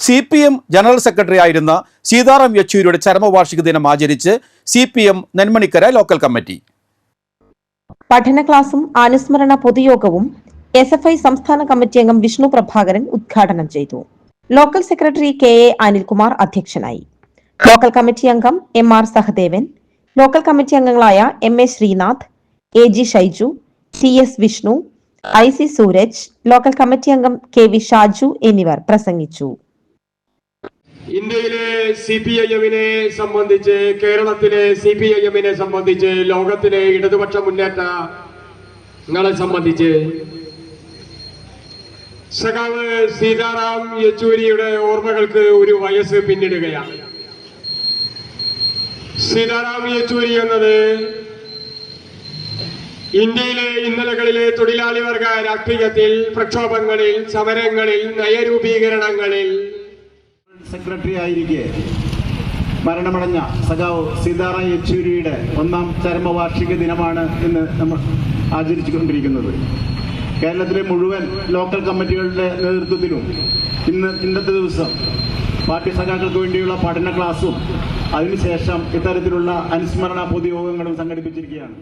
C P M general secretary ആയിരുന്ന സീതാറാം യെച്ചൂരിയുടെ ചരമവാർഷിക ദിനം ആചരിച്ച് C P M Nenmanikkara local committee. പഠന ക്ലാസും അനുസ്മരണ പൊതുയോഗവും എസ് എഫ് ഐ സംസ്ഥാന കമ്മിറ്റി അംഗം വിഷ്ണു പ്രഭാകരൻ ഉദ്ഘാടനം ചെയ്തു. Local secretary K A Anilkumar അധ്യക്ഷനായി. ലോക്കൽ കമ്മിറ്റി അംഗം M R Sahadevan local committee അംഗങ്ങളായ M A Sreenath A G Shaiju T S Vishnu I C Sooraj local committee അംഗം കെ വി ഷാജു എന്നിവർ പ്രസംഗിച്ചു. ഇന്ത്യയിലെ സി പി ഐ എമ്മിനെ സംബന്ധിച്ച് കേരളത്തിലെ സി പി ഐ എമ്മിനെ സംബന്ധിച്ച് ലോകത്തിലെ ഇടതുപക്ഷ മുന്നേറ്റങ്ങളെ സംബന്ധിച്ച്. സഖാവ് സീതാറാം യെച്ചൂരിയുടെ ഓർമ്മകൾക്ക് ഒരു വയസ്സ് പിന്നിടുകയാണ്. സീതാറാം യെച്ചൂരി എന്നത് ഇന്ത്യയിലെ ഇന്നലകളിലെ തൊഴിലാളി വർഗ രാഷ്ട്രീയത്തിൽ പ്രക്ഷോഭങ്ങളിൽ സമരങ്ങളിൽ നയരൂപീകരണങ്ങളിൽ സെക്രട്ടറി ആയിരിക്കെ മരണമടഞ്ഞ സഖാവ് സീതാറാം യെച്ചൂരിയുടെ ഒന്നാം ചരമവാർഷിക ദിനമാണ് ഇന്ന് നമ്മൾ ആചരിച്ചുകൊണ്ടിരിക്കുന്നത്. കേരളത്തിലെ മുഴുവൻ ലോക്കൽ കമ്മിറ്റികളുടെ നേതൃത്വത്തിലും ഇന്ന് ഇന്നത്തെ ദിവസം പാർട്ടി സഖാക്കൾക്ക് വേണ്ടിയുള്ള പഠന ക്ലാസും അതിനുശേഷം ഇത്തരത്തിലുള്ള അനുസ്മരണ പൊതുയോഗങ്ങളും സംഘടിപ്പിച്ചിരിക്കുകയാണ്.